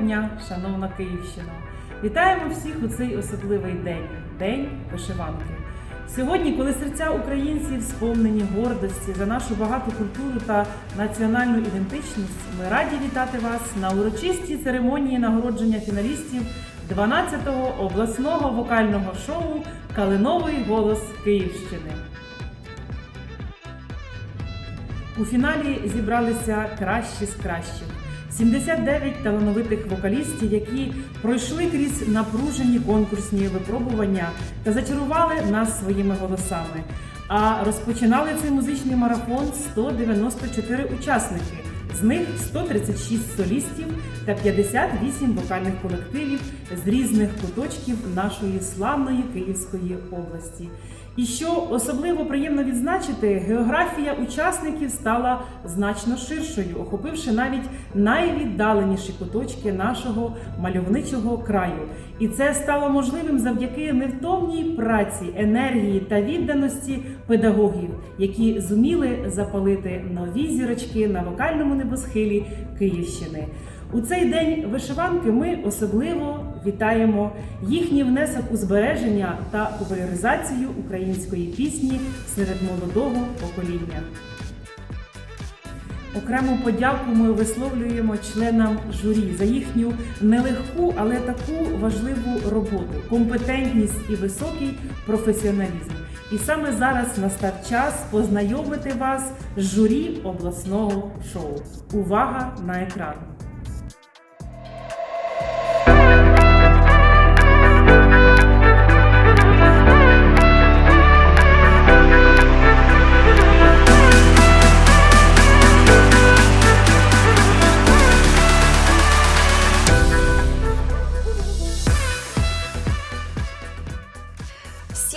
дня, шановна Київщина! Вітаємо всіх у цей особливий день День вишиванки. Сьогодні, коли серця українців сповнені гордості за нашу багату культуру та національну ідентичність, ми раді вітати вас на урочистій церемонії нагородження фіналістів 12-го обласного вокального шоу Калиновий голос Київщини. У фіналі зібралися кращі з кращих. 79 талановитих вокалістів, які пройшли крізь напружені конкурсні випробування та зачарували нас своїми голосами. А розпочинали цей музичний марафон 194 учасники. З них 136 солістів та 58 вокальних колективів з різних куточків нашої славної Київської області. І що особливо приємно відзначити, географія учасників стала значно ширшою, охопивши навіть найвіддаленіші куточки нашого мальовничого краю. І це стало можливим завдяки невтомній праці, енергії та відданості педагогів, які зуміли запалити нові зірочки на вокальному небосхилі Київщини. У цей день вишиванки ми особливо вітаємо їхній внесок у збереження та популяризацію української пісні серед молодого покоління. Окрему подяку ми висловлюємо членам журі за їхню нелегку, але таку важливу роботу, компетентність і високий професіоналізм. І саме зараз настав час познайомити вас з журі обласного шоу. Увага на екран!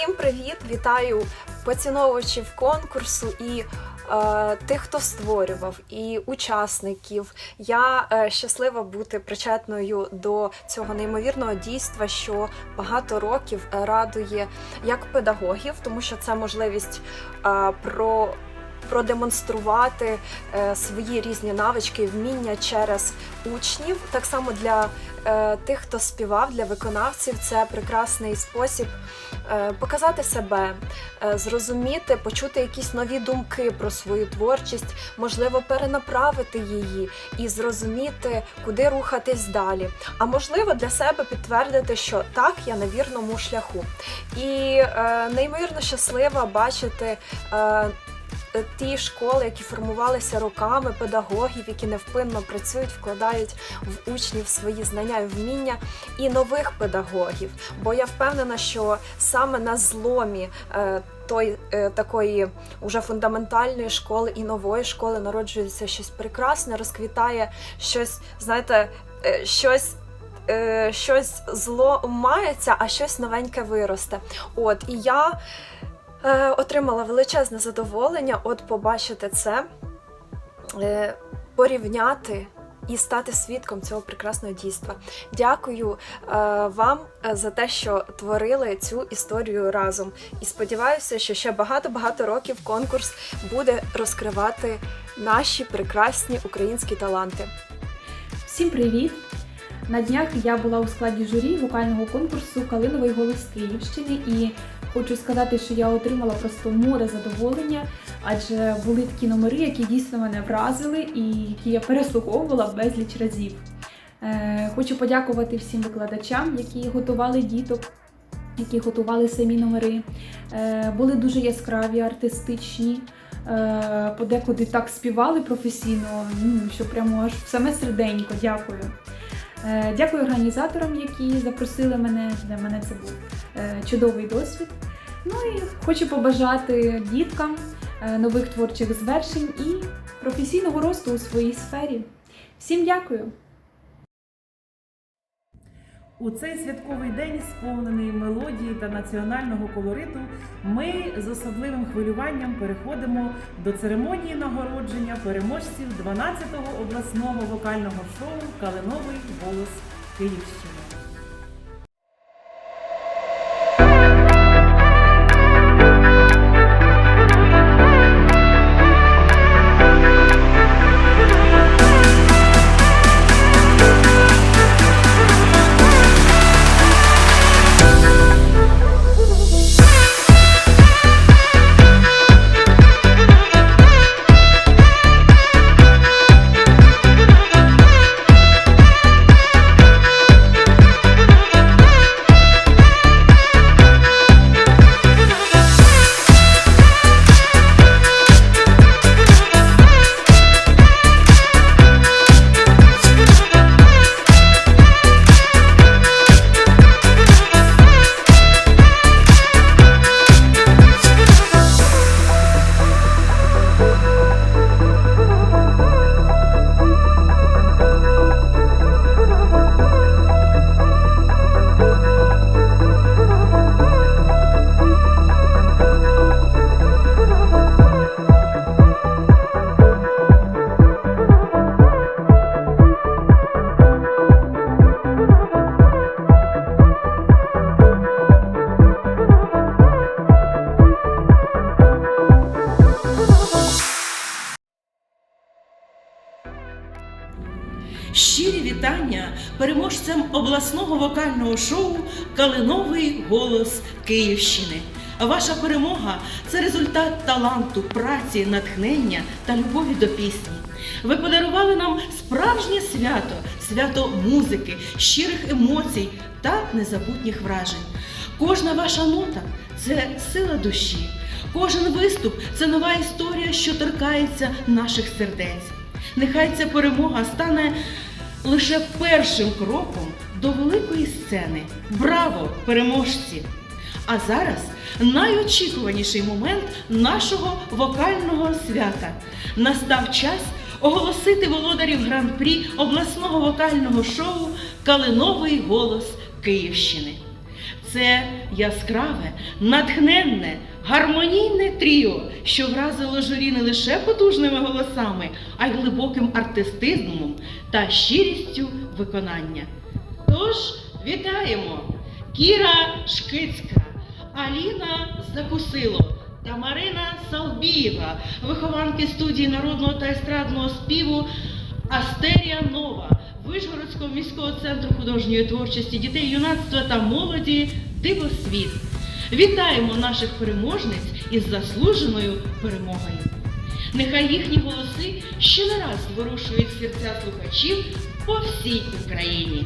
Всім привіт! Вітаю поціновувачів конкурсу і е, тих, хто створював, і учасників. Я е, щаслива бути причетною до цього неймовірного дійства, що багато років радує як педагогів, тому що це можливість е, про. Продемонструвати е, свої різні навички вміння через учнів. Так само для тих, хто співав, для виконавців, це прекрасний спосіб е, показати себе, е, зрозуміти, почути якісь нові думки про свою творчість, можливо, перенаправити її і зрозуміти, куди рухатись далі. А можливо, для себе підтвердити, що так, я на вірному шляху. І е, неймовірно щаслива бачити. Е, Ті школи, які формувалися роками, педагогів, які невпинно працюють, вкладають в учнів свої знання і вміння, і нових педагогів. Бо я впевнена, що саме на зломі е, той е, такої уже фундаментальної школи і нової школи народжується щось прекрасне, розквітає щось, знаєте, щось. Щось зло мається, а щось новеньке виросте. От і я е, отримала величезне задоволення от побачити це, е, порівняти і стати свідком цього прекрасного дійства. Дякую е, вам за те, що творили цю історію разом. І сподіваюся, що ще багато-багато років конкурс буде розкривати наші прекрасні українські таланти. Всім привіт! На днях я була у складі журі вокального конкурсу Калиновий голос Київщини і хочу сказати, що я отримала просто море задоволення, адже були такі номери, які дійсно мене вразили і які я переслуховувала безліч разів. Е, Хочу подякувати всім викладачам, які готували діток, які готували самі номери. Е, Були дуже яскраві, артистичні. Е, Подекуди так співали професійно, ну, що прямо аж в саме серденько. Дякую. Е, Дякую організаторам, які запросили мене. Для мене це був е, чудовий досвід. Ну і хочу побажати діткам е, нових творчих звершень і професійного росту у своїй сфері. Всім дякую! У цей святковий день, сповнений мелодії та національного колориту, ми з особливим хвилюванням переходимо до церемонії нагородження переможців 12-го обласного вокального шоу Калиновий голос Київщини. Обласного вокального шоу Калиновий голос Київщини. Ваша перемога це результат таланту, праці, натхнення та любові до пісні. Ви подарували нам справжнє свято, свято музики, щирих емоцій та незабутніх вражень. Кожна ваша нота це сила душі. Кожен виступ це нова історія, що торкається наших сердець. Нехай ця перемога стане лише першим кроком до великої сцени. Браво, переможці! А зараз найочікуваніший момент нашого вокального свята. Настав час оголосити володарів гран-прі обласного вокального шоу Калиновий голос Київщини. Це яскраве, натхненне, гармонійне тріо, що вразило журі не лише потужними голосами, а й глибоким артистизмом та щирістю виконання. Тож вітаємо! Кіра Шкицька, Аліна Закусило та Марина Салбієва, вихованки студії народного та естрадного співу Астерія Нова, Вишгородського міського центру художньої творчості дітей, юнацтва та молоді Дивосвіт. Вітаємо наших переможниць із заслуженою перемогою. Нехай їхні голоси ще не раз зворушують серця слухачів по всій Україні.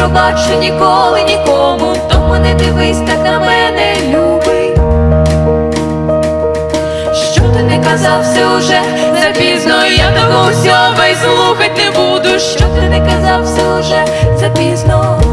Пробачу ніколи нікому, тому не дивись так на мене, любий. Що ти не казав, все уже запізно, я того всього й слухать не буду. Що ти не казав, все уже запізно.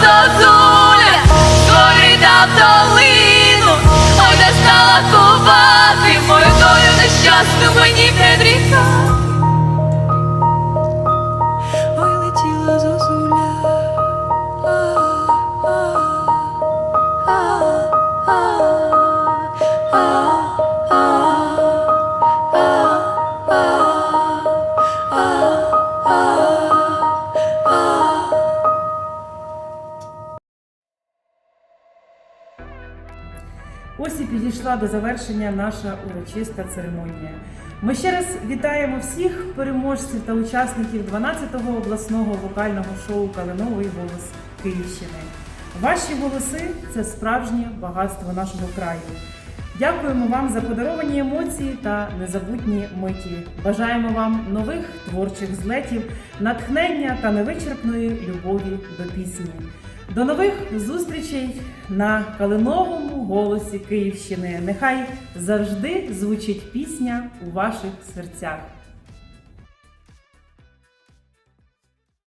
Зозуля, з гори та в долину, ой, не стала кувати, мою долю нещасну мені предрікати. Ось і підійшла до завершення наша урочиста церемонія. Ми ще раз вітаємо всіх переможців та учасників 12-го обласного вокального шоу Калиновий голос Київщини. Ваші голоси це справжнє багатство нашого краю. Дякуємо вам за подаровані емоції та незабутні миті. Бажаємо вам нових творчих злетів, натхнення та невичерпної любові до пісні. До нових зустрічей на калиновому голосі Київщини. Нехай завжди звучить пісня у ваших серцях.